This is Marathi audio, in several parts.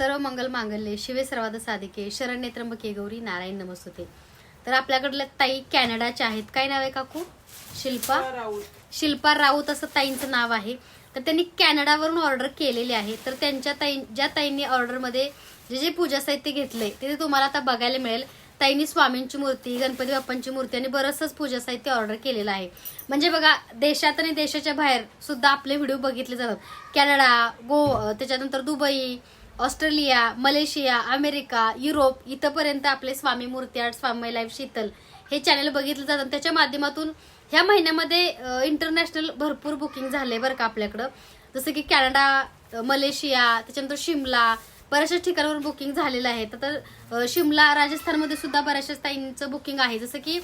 सर्व मंगल मांगल्ये शिवे सर्वाद साधिके शरण्य त्र्यंबके गौरी नारायण नमस्तुते. तर आपल्याकडल्या ताई कॅनडाच्या आहेत. काय नाव आहे काकू? शिल्पा. शिल्पा राऊत. असं ताईंचं नाव आहे. तर त्यांनी कॅनडावरून ऑर्डर केलेली आहे. तर त्यांच्या ताई ज्या ताईंनी ऑर्डरमध्ये जे जे पूजा साहित्य घेतलंय ते तुम्हाला आता बघायला मिळेल. ताईंनी स्वामींची मूर्ती गणपती बाप्पांची मूर्ती आणि बरंचसंच पूजा साहित्य ऑर्डर केलेलं आहे. म्हणजे बघा देशात आणि देशाच्या बाहेर सुद्धा आपले व्हिडिओ बघितले जातात. कॅनडा गो त्याच्यानंतर Dubai Australia Malaysia America Europe इथंपर्यंत आपले स्वामी मूर्ती आर्ट स्वामी लाईफ शीतल हे चॅनल बघितलं जातात त्याच्या माध्यमातून ह्या महिन्यामध्ये इंटरनॅशनल भरपूर बुकिंग झाले बरं का आपल्याकडं. जसं की कॅनडा मलेशिया त्याच्यानंतर शिमला बऱ्याचशा ठिकाणावर बुकिंग झालेलं आहे. तर शिमला राजस्थानमध्ये सुद्धा बऱ्याचशा ताईंचं बुकिंग आहे. जसं की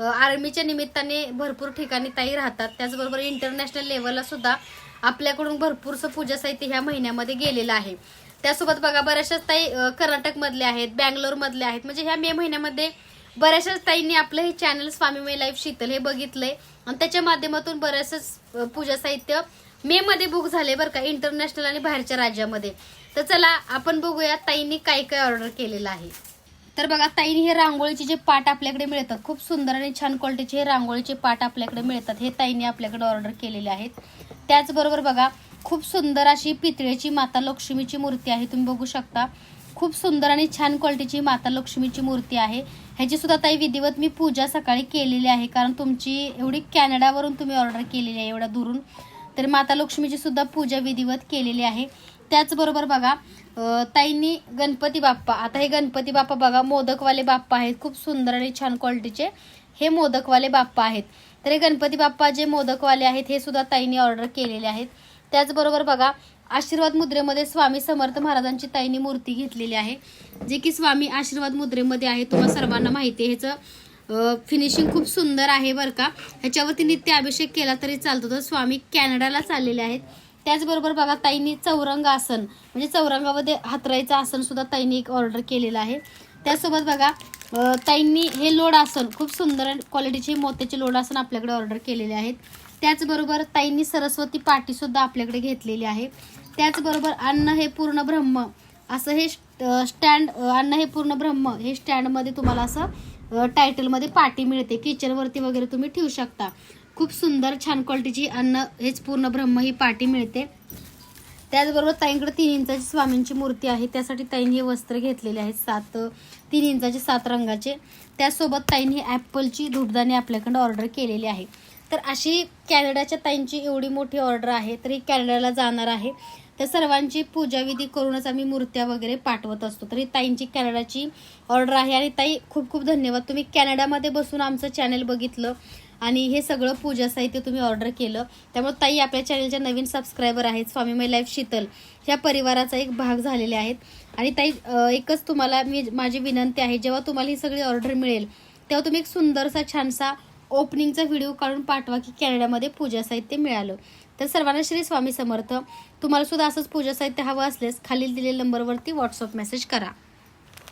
आर्मीच्या निमित्ताने भरपूर ठिकाणी ताई राहतात. त्याचबरोबर इंटरनॅशनल लेवलला सुद्धा आपल्याकडून भरपूरसं पूजा साहित्य ह्या महिन्यामध्ये गेलेलं आहे. त्यासोबत बघा बऱ्याचशाच ताई अ, कर्नाटकमधल्या आहेत बँगलोर आहेत. म्हणजे ह्या मे महिन्यामध्ये बऱ्याचशाच ताईंनी आपलं हे चॅनल स्वामीमय लाईफ शीतल हे बघितलंय. आणि त्याच्या माध्यमातून बऱ्याचच पूजा साहित्य मे मध्ये बुक झाले बरं का इंटरनॅशनल आणि बाहेरच्या राज्यामध्ये. तर चला आपण बघूया ताईंनी काय काय ऑर्डर केलेलं आहे. तर बघा ताईने हे रांगोळीचे जे पाट आपल्याकडे मिळतात खूप सुंदर आणि छान क्वालिटीचे हे रांगोळीचे पाट आपल्याकडे मिळतात हे ताईने आपल्याकडे ऑर्डर केलेले आहेत. त्याचबरोबर बघा खूप सुंदर अशी पितळेची माता लक्ष्मीची मूर्ती आहे. तुम्ही बघू शकता. खूप सुंदर आणि छान क्वालिटीची माता लक्ष्मीची मूर्ती आहे. ह्याची सुद्धा ताई विधिवत मी पूजा सकाळी केलेली आहे कारण तुमची एवढी कॅनडावरून तुम्ही ऑर्डर केलेली आहे एवढ्या दुरून. तर माता लक्ष्मीची सुद्धा पूजा विधिवत केलेली आहे. त्याचबरोबर बघा ताईंनी गणपती बाप्पा आता हे गणपती बाप्पा बघा मोदकवाले बाप्पा आहेत खूप सुंदर आणि छान क्वालिटीचे हे मोदकवाले बाप्पा आहेत. तर हे गणपती बाप्पा जे मोदकवाले आहेत हे सुद्धा ताईंनी ऑर्डर केलेले आहेत. त्याचबरोबर बघा आशीर्वाद मुद्रेमध्ये स्वामी समर्थ महाराजांची ताईंनी मूर्ती घेतलेली आहे. जे की स्वामी आशीर्वाद मुद्रेमध्ये आहे तुम्हाला सर्वांना माहिती आहे ह्याचं फिनिशिंग खूप सुंदर आहे बरं का. ह्याच्यावरती नित्य अभिषेक केला तरी चालतो. तर स्वामी कॅनडाला चाललेले आहेत. त्याचबरोबर बघा ताईंनी चौरंग आसन म्हणजे चौरंगामध्ये हातरायचं आसन सुद्धा ताईंनी एक ऑर्डर केलेलं आहे. त्यासोबत बघा ताईंनी हे लोड आसन खूप सुंदर क्वालिटीचे मोत्याचे लोड आसन आपल्याकडे ऑर्डर केलेले आहेत. त्याचबरोबर ताईंनी सरस्वती पाटी सुद्धा आपल्याकडे घेतलेली आहे. त्याचबरोबर अन्न हे पूर्ण ब्रह्म असं हे स्टँड अन्न हे पूर्ण ब्रह्म हे स्टँडमध्ये तुम्हाला असं टायटलमध्ये पाटी मिळते. किचनवरती वगैरे तुम्ही ठेवू शकता. खूप सुंदर छान क्वालिटीची अन्न हेच पूर्ण ब्रह्म ही पाटी मिळते. त्याचबरोबर ताईंकडे तीन इंचाची स्वामींची मूर्ती आहे. त्यासाठी ताईंनी हे वस्त्र घेतलेले आहेत सात तीन इंचाचे सात रंगाचे. त्यासोबत ताईंनी ॲपलची धूपदाणी आपल्याकडे ऑर्डर केलेली आहे. तर अशी कॅनडाच्या ताईंची एवढी मोठी ऑर्डर आहे तर कॅनडाला जाणार आहे. त्या सर्वांची पूजाविधी करूनच आम्ही मूर्त्या वगैरे पाठवत असतो. तर ही ताईंची कॅनडाची ऑर्डर आहे आणि ताई खूप खूप धन्यवाद. तुम्ही कॅनडामध्ये बसून आमचं चॅनल बघितलं आणि हे सगळं पूजा साहित्य तुम्ही ऑर्डर केलं. त्यामुळे ताई आपल्या चॅनलच्या नवीन सबस्क्रायबर आहेत स्वामीमय लाईफ शीतल. ह्या परिवाराचा एक भाग झालेले आहेत. आणि ताई एकच तुम्हाला मी माझी विनंती आहे जेव्हा तुम्हाला ही सगळी ऑर्डर मिळेल तेव्हा तुम्ही एक सुंदरसा छानसा ओपनिंगचा व्हिडिओ काढून पाठवा की कॅनडामध्ये पूजा साहित्य मिळालं. तर सर्वांना श्री स्वामी समर्थ. तुम्हाला सुद्धा असंच पूजा साहित्य हवं असल्यास खालील दिलेल्या नंबरवरती व्हॉट्सअप मेसेज करा.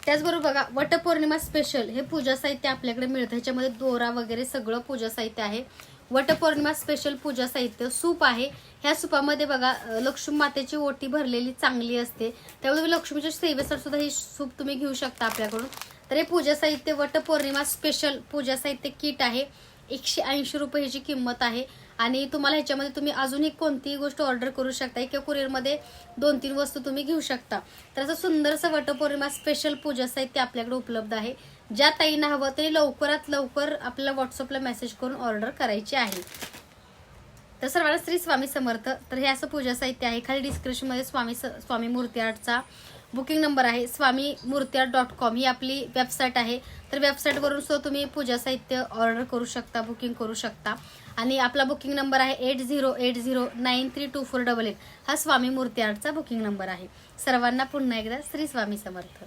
त्याचबरोबर बघा वटपौर्णिमा स्पेशल हे पूजा साहित्य आपल्याकडे मिळतं. ह्याच्यामध्ये दोरा वगैरे सगळं पूजा साहित्य आहे. वटपौर्णिमा स्पेशल पूजा साहित्य सूप आहे. ह्या सूपामध्ये बघा लक्ष्मी मातेची ओटी भरलेली चांगली असते. त्यामुळे तुम्ही लक्ष्मीच्या सेवेसाठी सुद्धा ही सूप तुम्ही घेऊ शकता आपल्याकडून. तर हे पूजा साहित्य वटपौर्णिमा स्पेशल पूजा साहित्य किट आहे. एकशे ऐंशी रुपये ह्याची किंमत आहे. आणि तुम्हाला ह्याच्यामध्ये तुम्ही अजून एक कोणतीही गोष्ट ऑर्डर करू शकता. किंवा कुरिअरमध्ये दोन तीन वस्तू तुम्ही घेऊ शकता. तर असं सुंदरसं वटपौर्णिमा स्पेशल पूजा साहित्य आपल्याकडे उपलब्ध आहे. ज्या ताईंना हवं तरी लवकरात लवकर आपल्याला व्हॉट्सअपला मेसेज करून ऑर्डर करायची आहे. तर सर्वांना श्री स्वामी समर्थ. तर हे असं पूजा साहित्य आहे. खाली डिस्क्रिप्शनमध्ये स्वामी स- स्वामी मूर्ती आर्टचा बुकिंग नंबर आहे स्वामी मूर्ती आर्ट डॉट कॉम ही आपली वेबसाईट आहे. तर वेबसाईटवरून सुद्धा तुम्ही पूजा साहित्य ऑर्डर करू शकता बुकिंग करू शकता. आणि आपला बुकिंग नंबर आहे eight zero eight zero nine three two four double eight. हा स्वामी मूर्ती आर्टचा बुकिंग नंबर आहे. सर्वांना पुन्हा एकदा श्री स्वामी समर्थ.